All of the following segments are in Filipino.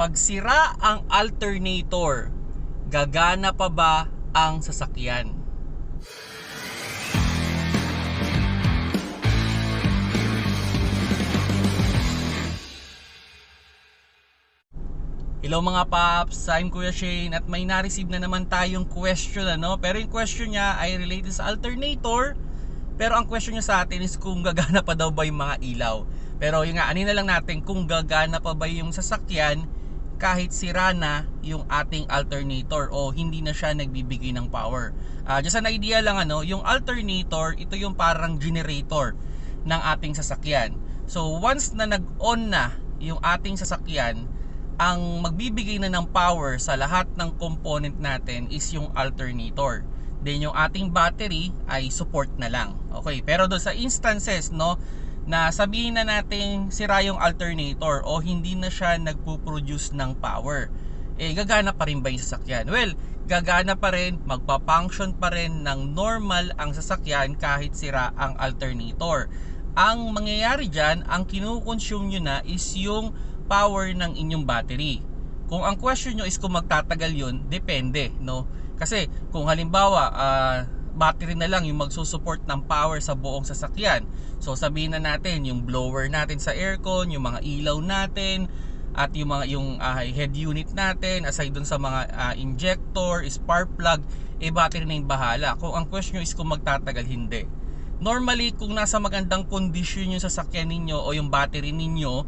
Pag sira ang alternator, gagana pa ba ang sasakyan? Hello mga paps, I'm Kuya Shane at may na-receive na naman tayong question ano Pero yung question niya ay related sa alternator Pero ang question niya sa atin is kung gagana pa daw ba yung mga ilaw Pero yung nga, anin na lang natin kung gagana pa ba yung sasakyan kahit sira na yung ating alternator o hindi na siya nagbibigay ng power. Uh, just an idea lang ano, yung alternator, ito yung parang generator ng ating sasakyan. So once na nag-on na yung ating sasakyan, ang magbibigay na ng power sa lahat ng component natin is yung alternator. Then yung ating battery ay support na lang. Okay, pero doon sa instances no na sabihin na natin sira yung alternator o hindi na siya nagpo-produce ng power. Eh gagana pa rin ba yung sasakyan? Well, gagana pa rin, magpa-function pa rin ng normal ang sasakyan kahit sira ang alternator. Ang mangyayari dyan, ang kinukonsume nyo na is yung power ng inyong battery. Kung ang question nyo is kung magtatagal yun, depende, no? Kasi kung halimbawa, uh, battery na lang yung magsusupport ng power sa buong sasakyan. So sabihin na natin yung blower natin sa aircon, yung mga ilaw natin, at yung mga yung uh, head unit natin aside dun sa mga uh, injector, spark plug, eh battery na yung bahala. Kung ang question is kung magtatagal hindi. Normally kung nasa magandang condition yung sasakyan ninyo o yung battery ninyo,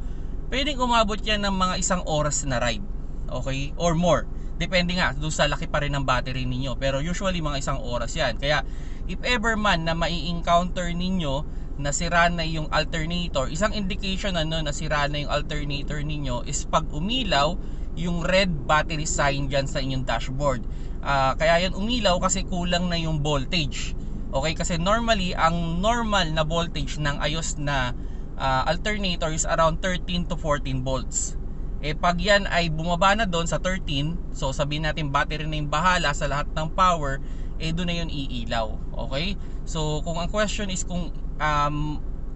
pwedeng umabot yan ng mga isang oras na ride. Okay? Or more. Depende nga doon sa laki pa rin ng battery ninyo. Pero usually mga isang oras yan. Kaya if ever man na mai-encounter ninyo na sira na yung alternator, isang indication ano na sira na yung alternator ninyo is pag umilaw yung red battery sign dyan sa inyong dashboard. Uh, kaya yan umilaw kasi kulang na yung voltage. Okay, kasi normally ang normal na voltage ng ayos na uh, alternator is around 13 to 14 volts. Eh pag yan ay bumaba na doon sa 13, so sabihin natin battery na yung bahala sa lahat ng power, eh doon na yun iilaw. Okay? So kung ang question is kung um,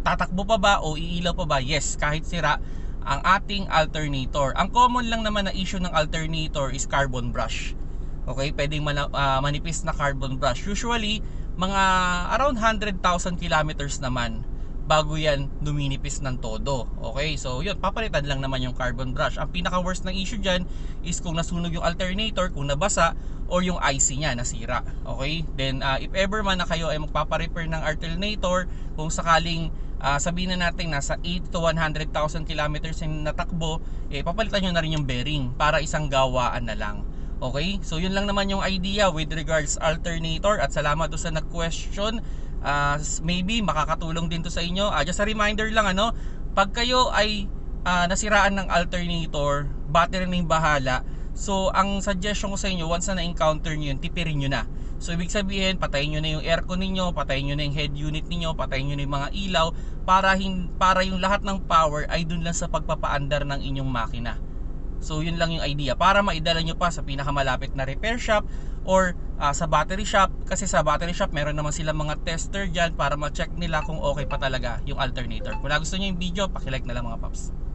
tatakbo pa ba o iilaw pa ba? Yes, kahit sira ang ating alternator. Ang common lang naman na issue ng alternator is carbon brush. Okay, pwedeng man, uh, manipis na carbon brush. Usually, mga around 100,000 kilometers naman bago yan luminipis ng todo. Okay? So, yun, papalitan lang naman yung carbon brush. Ang pinaka worst ng issue dyan is kung nasunog yung alternator, kung nabasa, or yung IC niya nasira. Okay? Then, uh, if ever man na kayo ay magpaparepair ng alternator, kung sakaling uh, sabihin na natin nasa 8 to 100,000 kilometers yung natakbo, eh, papalitan nyo na rin yung bearing para isang gawaan na lang. Okay? So, yun lang naman yung idea with regards alternator at salamat do sa nag-question uh, maybe makakatulong din to sa inyo. Uh, just a reminder lang ano pag kayo ay uh, nasiraan ng alternator battery na yung bahala. So ang suggestion ko sa inyo once na na-encounter nyo yun tipirin nyo na. So ibig sabihin patayin nyo na yung aircon ninyo patayin nyo na yung head unit ninyo patayin nyo na yung mga ilaw para, hin, para yung lahat ng power ay dun lang sa pagpapaandar ng inyong makina. So yun lang yung idea. Para maidala nyo pa sa pinakamalapit na repair shop or uh, sa battery shop kasi sa battery shop meron naman sila mga tester dyan para ma-check nila kung okay pa talaga yung alternator. Kung gusto nyo yung video, pakilike na lang mga paps.